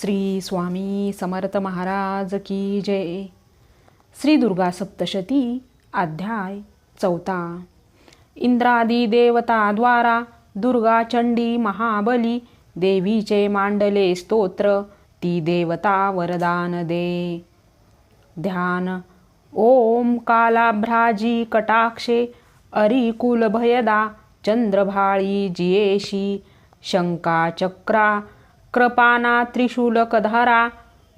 श्री स्वामी समर्थ महाराज की जय। श्री दुर्गा सप्तशती अध्याय चौथा। इंद्रादी देवताद्वारा दुर्गा चंडी महाबली देवीचे मांडले स्तोत्र ती देवता वरदान दे। ध्यान। ओम कालाभ्राजी कटाक्षे अरिकुलभयदा चंद्रभाळी जियेशी शंका चक्रा कृपाना त्रिशूलकधारा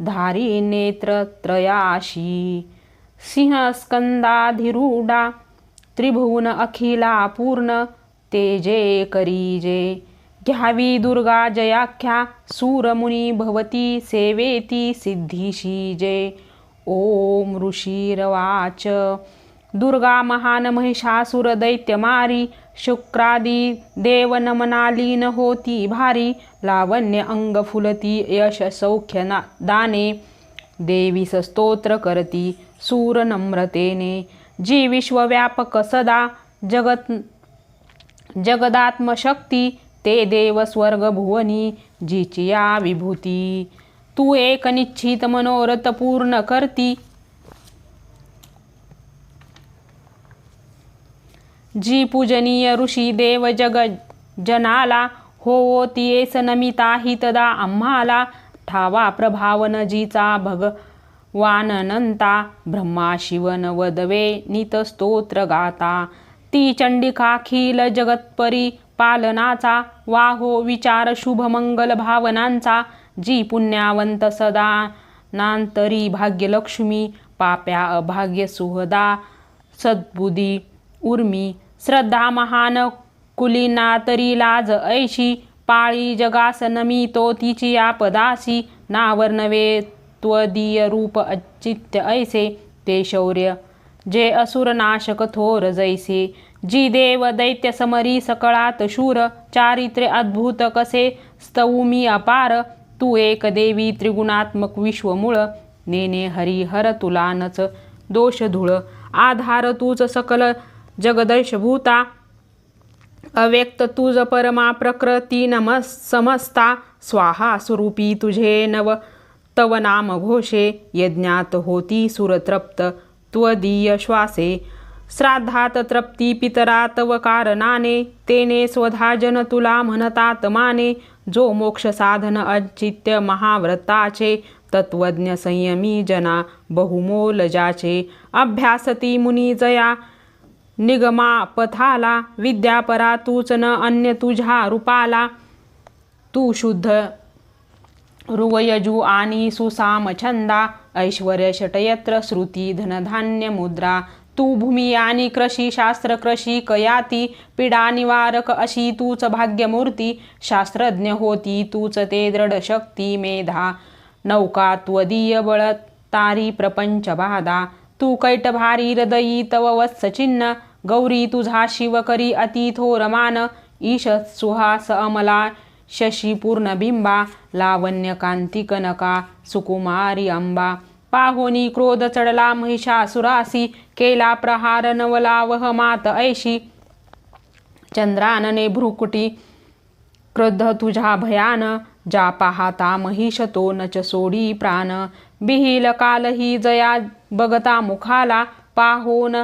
धारी नेत्रत्रयाशी सिंहस्कंदाधिरूढा त्रिभुवन अखिला पूर्ण तेजे करीजे। घ्यावी दुर्गा जयाख्या सूरमुनी भवती सेवेती सिद्धीशी जे ओम ऋषीरवाच। दुर्गा महान महिषासुर दैत्यमारी शुक्रादी देव नमनालीन होती भारी लावण्य अंग फुलती यश सौख्य ना दाने देवी स्तोत्र करती सूर नम्रतेने. जी विश्वव्यापक सदा जगत जगदात्मशक्ती ते देव स्वर्ग भुवनी जीची या विभूती. तू एक निश्चित मनोरथ पूर्ण करती जी पूजनीय ऋषी देव जग जनाला हो तियेस नमिता हितदा आम्हाला. ठावा प्रभावन जीचा भगवाननंता ब्रह्मा शिवन वदवे नित स्तोत्र गाता. ती चंडिकाखिल जगत्परी पालनाचा वाहो विचार शुभ मंगल भावनांचा. जी पुण्यावंत सदा नांतरी भाग्यलक्ष्मी पाप्या अभाग्य सुहदा सद्बुदी उर्मी श्रद्धा महान कुलीना तरी लाज ऐशी पाळी जगास नमितो तिची आपदासी नावर्णवे त्वदीय रूप अचित्य ऐसे ते शौर्य जे असुर नाशक थोर जैसे जी देव दैत्य समरी सकळात शूर चारित्र्य अद्भुत कसे स्तवमी अपार तू एक देवी त्रिगुणात्मक विश्वमूळ नेने हरिहर तुलानच दोष धुळ आधार तूच सकल जगदर्शभूता अव्यक्त तुझ परमा प्रकृती नमस समस्ता स्वाहा स्वरूपी तुझे नव तव नाम घोषे यज्ञात होती सुरतृप्त त्वदीय श्वासे श्राद्धात तृप्ती पितरा तव कारणाने तेने स्वधा जन तुला म्हणतात माने जो मोक्ष साधन अचित्य महाव्रताचे तत्वज्ञ संयमी जना बहुमोल जाचे अभ्यासती मुनी जया निगमा पथाला विद्यापरा तूच न अन्य तुझ्या रूपाला. तू शुद्ध रुवयजू आणि सुसाम छंदा ऐश्वर्य षटयत्र श्रुती धनधान्य मुद्रा. तू भूमी आणि कृषी शास्त्र कृषी कयाती पिडा निवारक अशी तूच भाग्यमूर्ती. शास्त्रज्ञ होती तूच ते दृढ शक्ती मेधा. नौका त्वदीय बळ तारी प्रपंच बाधा. तू कैटभारी हृदयी तव वत्सचिन्ह गौरी तुझा शिव करी अति थोरमान ईश सुहास अमला शशी पूर्ण बिंबा लावण्य कांती कनका सुकुमारी अंबा. पाहोनी क्रोध चढला महिषासुरासी केला प्रहार नवलावह मात ऐशी. चंद्रानने भ्रुकुटी क्रुद्ध तुझा भयान. जा पाहता महिष तो नच सोडी प्राण. बिहिल कालही जया बगता मुखाला. पाहोन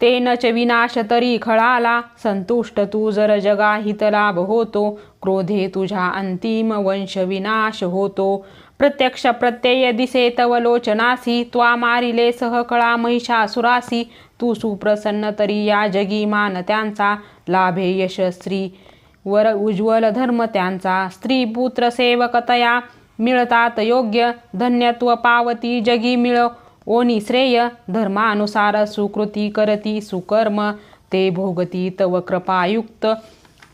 ते नच विनाश तरी खळाला संतुष्ट तू जर जगा हितलाभ होतो क्रोधे तुझ्या अंतिम वंश विनाश होतो. प्रत्यक्ष प्रत्यय दिसे तव लोचनासी त्वा मारिले सहकळा महिषासुरासी तू सुप्रसन्न तरी या जगी मान त्यांचा लाभे यशस्त्री वर उज्ज्वल धर्म त्यांचा. स्त्री पुत्र सेवकतया मिळतात योग्य धन्यत्व पावती जगी मिळ ओनी श्रेय धर्मानुसार सुकृती करती सुकर्म ते भोगती तव कृपायुक्त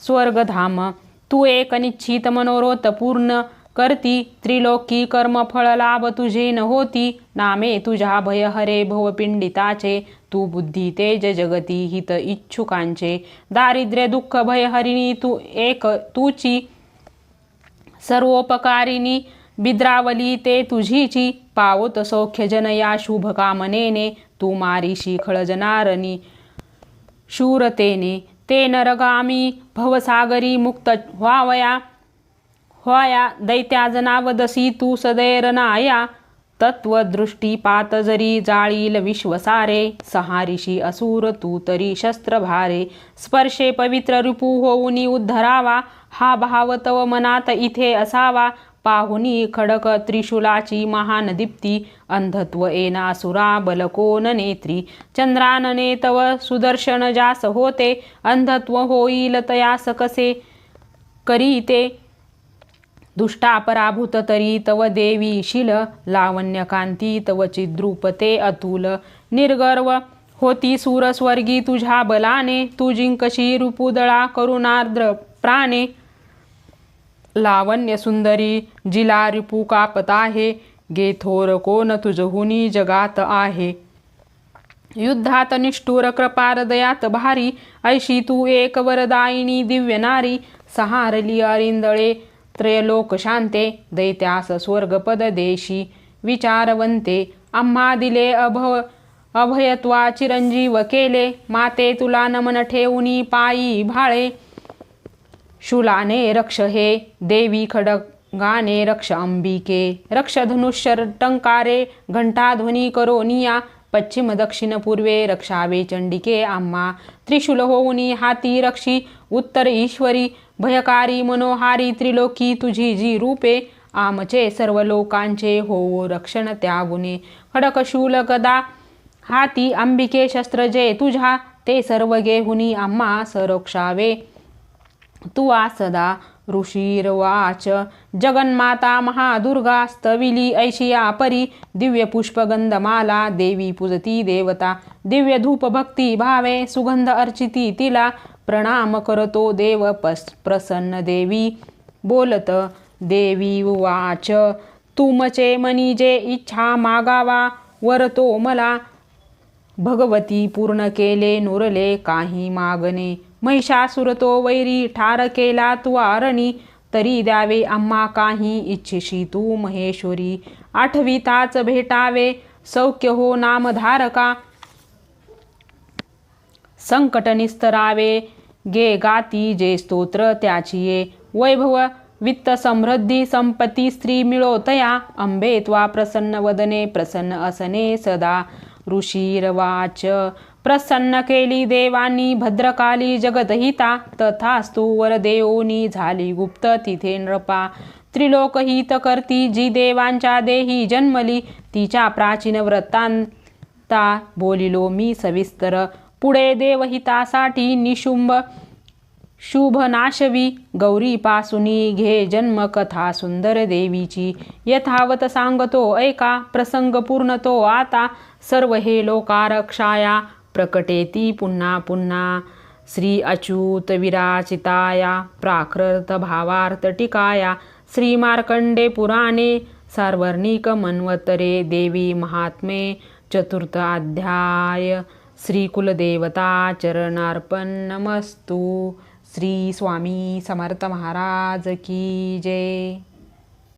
स्वर्गधाम. तू एक निश्चित मनोरथ पूर्ण करती त्रिलोकी कर्म फळ लाभ तुझे न होती. नामे तुझ्या भय हरे भवपिंडिताचे तू बुद्धी तेज जगती हित इच्छुकांचे. दारिद्र्य दुःख भय हरिणी तू एक तुची सर्वोपकारिणी बिद्रावली ते तुझीची पावत सौख्य जन या शुभ कामनेने तू मारीशी खळजनारणी शूरतेने ते नरगामी भवसागरी मुक्त व्हावया. होया दैत्याजनावदसी तू सदैरनाया तत्वदृष्टीपात जरी जाळील विश्वसारे सहारिषी असुर तू तरी शस्त्रभारे. स्पर्शे पवित्र रिपू होऊनी उद्धरावा. हा भाव तव मनात इथे असावा. पाहुनी खडक त्रिशूलाची महान दीप्ती अंधत्व सुरा बलकोन नेत्री. चंद्रानने तव सुदर्शन जास होते अंधत्व होईल तयास कसे करीते. दुष्टा पराभूत तरी तव देवी शिल लावण्यकांती तव चिद्रूपते अतुल. निर्गर्व होती सूरस्वर्गी तुझ्या बलाने तू जिंकशी रुपुदळा करुणार्द्र प्राणे. लावण्य सुंदरी जिला रिपू कापत आहे गे थोर कोण तुझहुनी जगात आहे. युद्धात निष्ठुर कृपार दयात भारी ऐशी तू एक वरदायिनी दिव्य नारी सहारली अरिंदळे त्रयलोक शांते दैत्यास स्वर्गपद देशी विचारवंते आम्हा दिले अभव अभयत्वा चिरंजीव केले माते तुला नमन ठेवूनी पायी भाळे शूलाने रक्ष हे देवी खडगाने रक्ष अंबिके रक्ष धनुष्य टंकारे घंटाध्वनी करो निया पश्चिम दक्षिण पूर्वे रक्षावे चंडिके आम्हा त्रिशूल होऊनी हाती रक्षी उत्तर ईश्वरी भयकारी मनोहारी त्रिलोकी तुझी जी रूपे आमचे सर्व लोकांचे हो रक्षण त्या गुणे खडकशूल गदा हाती अंबिके शस्त्र जे ते सर्व गेहुनी आम्हा संरक्षावे. तुवा सदा ऋषीर्वाच जगन्माता महादुर्गा स्तविली ऐशिया परी दिव्य पुष्पगंधमाला देवी पूजती देवता दिव्य धूप भक्ती भावे सुगंध अर्चिती तिला प्रणाम करतो देव पस प्रसन्न देवी बोलत देवी उवाच तुमचे मनी जे इच्छा मागावा वरतो मला भगवती पूर्ण केले नुरले काही मागणे महिषासुरतो वैरी ठार केला तू आरणी तरी द्यावे आम्हा काही इच्छिशी तू महेश्वरी आठवीताच भेटावे सौख्य हो नामधारका संकट निस्तरावे गे गाती जे स्तोत्र त्याची ये वैभव वित्त समृद्धी संपत्ती स्त्री मिळोतया अंबे त्वा प्रसन्न वदने प्रसन्न असने सदा ऋषीरवाच प्रसन्न केली देवानी भद्रकाली जगदहिता तथास्तु वरदेवोनी झाली गुप्त तिथे नृपा. त्रिलोकहित करती जी देवांच्या देही जन्मली तिच्या प्राचीन व्रतांता बोलिलो मी सविस्तर. पुढे देवहितासाठी निशुंभ शुभनाशवी गौरीपासुनी घे जन्म कथा सुंदर देवीची. यथावत सांगतो ऐका प्रसंग पूर्ण तो आता. सर्व हे लोकारक्षाया प्रकटेती पुन्हा पुन्हा. श्री अच्युत विराचिताया प्राकृत भावार्थ टिकाया. श्री मार्कंडे पुराणे सार्वर्णिक मन्वतरे देवी महात्मे. चतुर्थ अध्याय श्री कुलदेवता चरणार्पण नमस्तू श्री स्वामी समर्थ महाराज की जय.